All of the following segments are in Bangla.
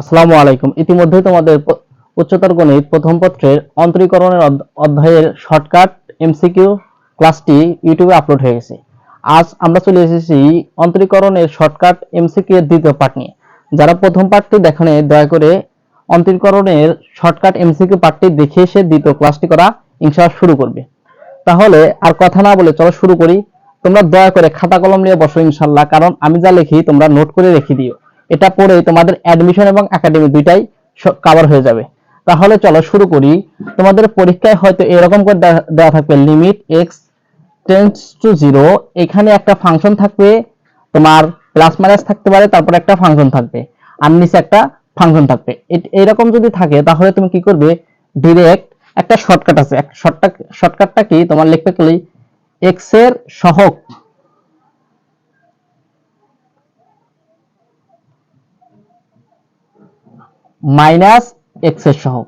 আসসালামু আলাইকুম। ইতিমধ্যে তোমাদের উচ্চতর গণিত প্রথম পত্রের অন্তরীকরণের অধ্যায়ের শর্টকাট এমসিকিউ ক্লাসটি ইউটিউবে আপলোড হয়ে গেছে। আজ আমরা চলে এসেছি অন্তরীকরণের শর্টকাট এমসিকিউ এর দ্বিতীয় পার্ট নিয়ে। যারা প্রথম পার্টটি দেখেন, দয়া করে অন্তরীকরণের শর্টকাট এমসিকিউ পার্টটি দেখে এসে দ্বিতীয় ক্লাসটি করা ইনশাআল্লাহ শুরু করবে। তাহলে আর কথা না বলে চলো শুরু করি। তোমরা দয়া করে খাতা কলম নিয়ে বসো ইনশাল্লাহ কারণ আমি যা লিখি তোমরা নোট করে রেখে দিও। এটা পড়ে তোমাদের অ্যাডমিশন এবং একাডেমি দুইটাই কভার হয়ে যাবে। তাহলে চলো শুরু করি। তোমাদের পরীক্ষায় হয়তো এরকম করে দেওয়া থাকবে limit x tends to zero এখানে একটা ফাংশন থাকবে, তোমার প্লাস মাইনাস থাকতে পারে, তারপর একটা ফাংশন থাকবে, আর নিচে একটা ফাংশন থাকবে। এরকম যদি থাকে, তাহলে তুমি কি করবে? ডিরেক্ট একটা শর্টকাট আছে। শর্টকাট শর্টকাটটা কি? তোমার লিখতে কি? এক্সের সহগ মাইনাস এক্সের সহগ।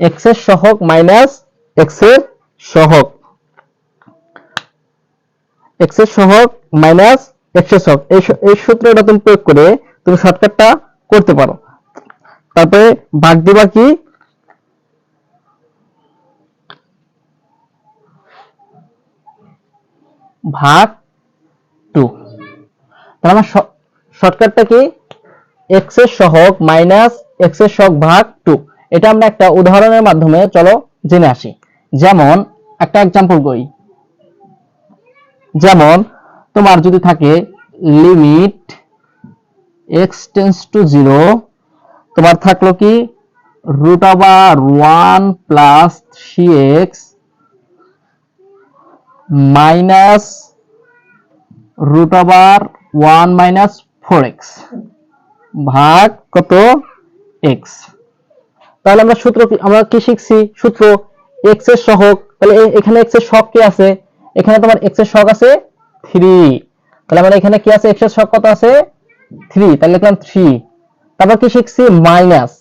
এক্সের মাইনাস এক্সের সহগ। এক্সের সহগ মাইনাস এক্সের সহগ। এই সূত্রটা তুমি প্রয়োগ করে তুমি শর্টকাটটা করতে পারো। তারপরে ভাগ দিবা কি? ভাগ টু তাহলে আমার শর্টকাটটা কি? এক্সের সহগ মাইনাস এক্সের সহগ ভাগ টু এটা আমরা একটা উদাহরণের মাধ্যমে, চলো জেনে আসি। যেমন, একটা এক্সাম্পল করি। যেমন, তোমার যদি থাকে limit x tends to zero তোমার থাকল কি? Root over one plus three x minus root over one minus four ভাগ কত এক্স তাহলে আমরা সূত্র আমরা কি শিখছি? সূত্র এক্সের সহগ। তাহলে এখানে এক্সের সহগ কি আছে? এখানে তোমার এর সহগ আছে থ্রি তাহলে এখানে কি আছে? এর সহগ কত আছে? তাহলে লিখলাম তারপর কি শিখছি? মাইনাস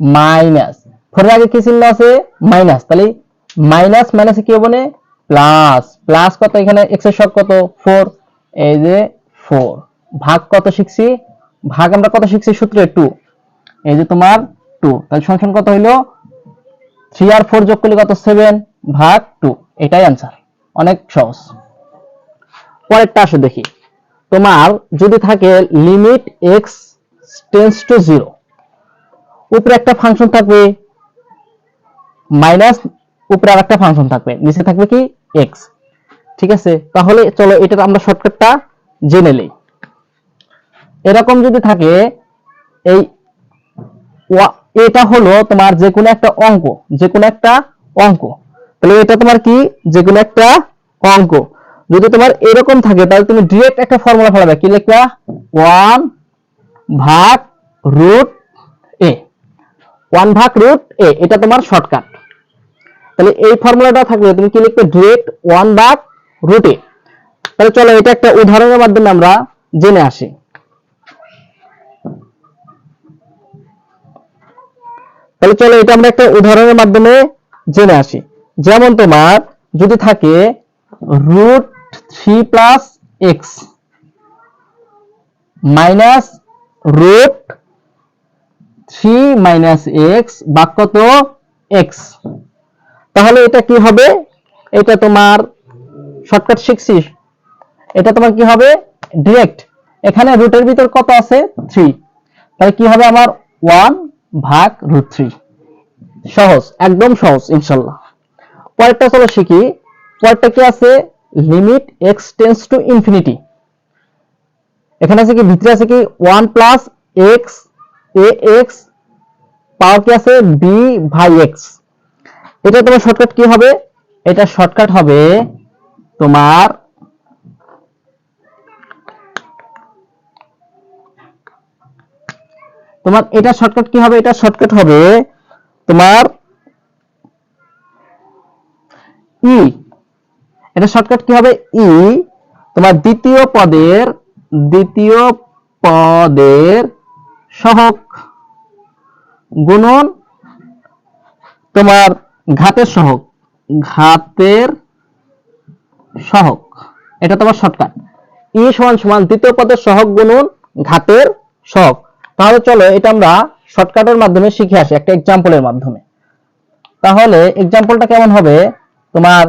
মাইনাস ফোরের আগে কি চিহ্ন আছে? মাইনাস তাহলে মাইনাস মাইনাসে কি হবে প্লাস প্লাস কত এখানে? এক্সের সহগ কত? ফোর এই যে ফোর ভাগ কত শিখছি? ভাগ আমরা কত শিখছি? সূত্রে টু এই যে তোমার টু তাহলে সংখ্যান কত হইল? থ্রি আর ফোর যোগ করলে কত? সেভেন ভাগ টু এটাই অ্যান্সার অনেক সহজ। পরেরটা আসে দেখি। তোমার যদি থাকে limit x tends to zero উপরে একটা ফাংশন থাকবে মাইনাস উপরে আর একটা ফাংশন থাকবে। নিচে থাকবে কি? এক্স ঠিক আছে? তাহলে চলো এটার আমরা শর্টকাটটা জেনে নেই। এরকম যদি থাকে, এই এটা হলো তোমার যে কোনো একটা অঙ্ক যে কোনো একটা অঙ্ক। তাহলে এটা তোমার কি? যে কোনো একটা অঙ্ক। যদি তোমার এরকম থাকে, তাহলে তুমি ডিরেক্ট একটা ফর্মুলা ফেলাবে। কি লিখবা? ওয়ান ভাগ রুট এ ওয়ান ভাগ রুট এ এটা তোমার শর্টকাট তাহলে এই ফর্মুলাটা থাকলে তুমি কি লিখবে? ডিরেক্ট ওয়ান ভাগ রুট এ তাহলে চলো, এটা একটা উদাহরণের মাধ্যমে আমরা জেনে আসি। তাহলে চলো এটা আমরা একটা উদাহরণের মাধ্যমে জেনে আসি। যেমন তোমার যদি থাকে root three plus x minus root three minus x বাক্য তো এক্স তাহলে এটা কি হবে? এটা তোমার শর্টকাট শিখছিস এটা তোমার কি হবে? ডিরেক্ট এখানে রুটের ভিতর কত আছে? থ্রি তাহলে কি হবে আমার ওয়ান ভাগ রুট থ্রি সহজ, একদম সহজ, ইনশাল্লাহ। পরেরটা চলো শিখি। পরেরটা কি আছে? Limit x tends to infinity এখানে আছে কি? ভিতরে আছে কি? ওয়ান প্লাস এক্স এ এক্স পাওয়ার কি আছে? বি ভাই এক্স এটা তোমার শর্টকাট কি হবে? এটা শর্টকাট হবে তোমার তোমার এটা শর্টকাট কি হবে? এটা শর্টকাট হবে তোমার ই এটা শর্টকাট কি হবে? ই তোমার দ্বিতীয় পদের দ্বিতীয় পদের সহগ গুণন তোমার ঘাতের সহক ঘাতের সহক। এটা তোমার শর্টকাট ই সমান সমান দ্বিতীয় পদের সহক গুণন ঘাতের সহগ তাহলে চলো এটা আমরা শর্টকাটের মাধ্যমে শিখে আসি, একটা এক্সাম্পলের মাধ্যমে। তাহলে এক্সাম্পলটা কেমন হবে? তোমার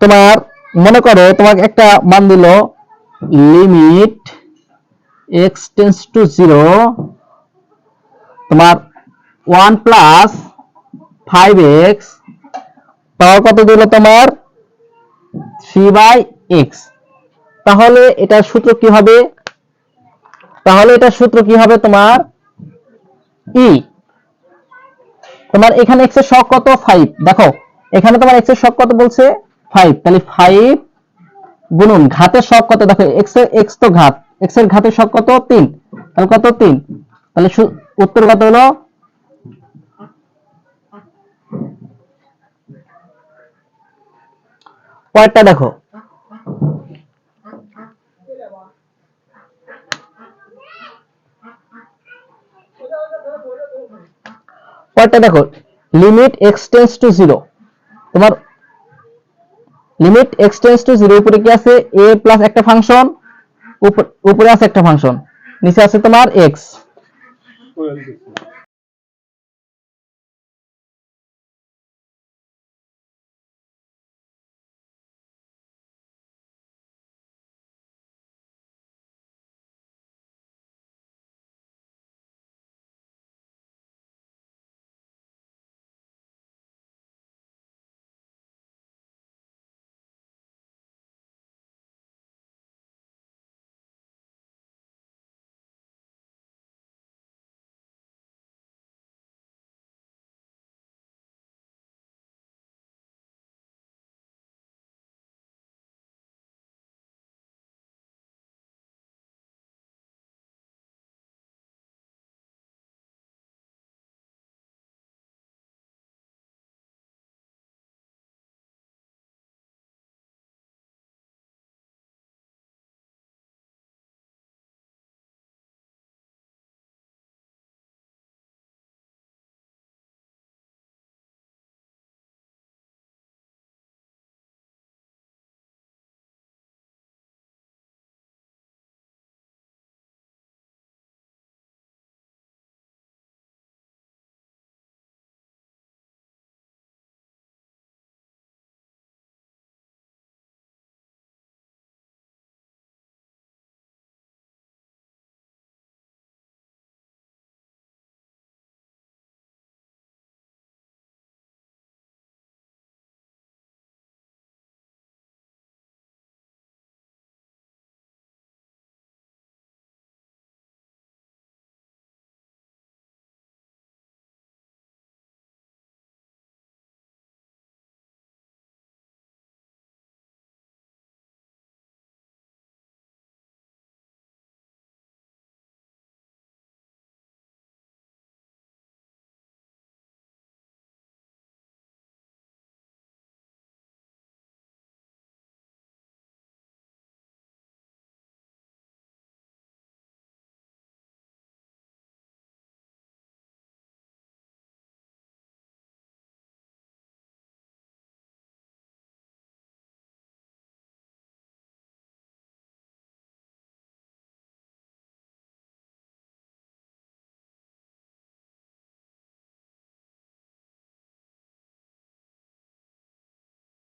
তোমার, মনে করো তোমাকে একটা মান দিল limit x tends to zero তোমার one plus five x power কত দিল তোমার? থ্রি বাই এক্স তাহলে এটার সূত্র কি হবে? তাহলে এটার সূত্র কি হবে তোমার? ই তোমার এখানে এক্সের শক কত? ফাইভ দেখো, এখানে তোমার এক্সের কত বলছে? ফাইভ তাহলে ফাইভ ঘাতের কত? দেখো এক্সের এক্স তো ঘাত। এক্সের ঘাতের শক কত? তিন। তাহলে কত? তিন। তাহলে উত্তর কত হলো? পরেরটা দেখো। পরেরটা দেখো limit x tends to zero তোমার limit x tends to zero উপরে কি আছে? এ প্লাস একটা ফাংশন উপরে আছে একটা ফাংশন নিচে আছে তোমার এক্স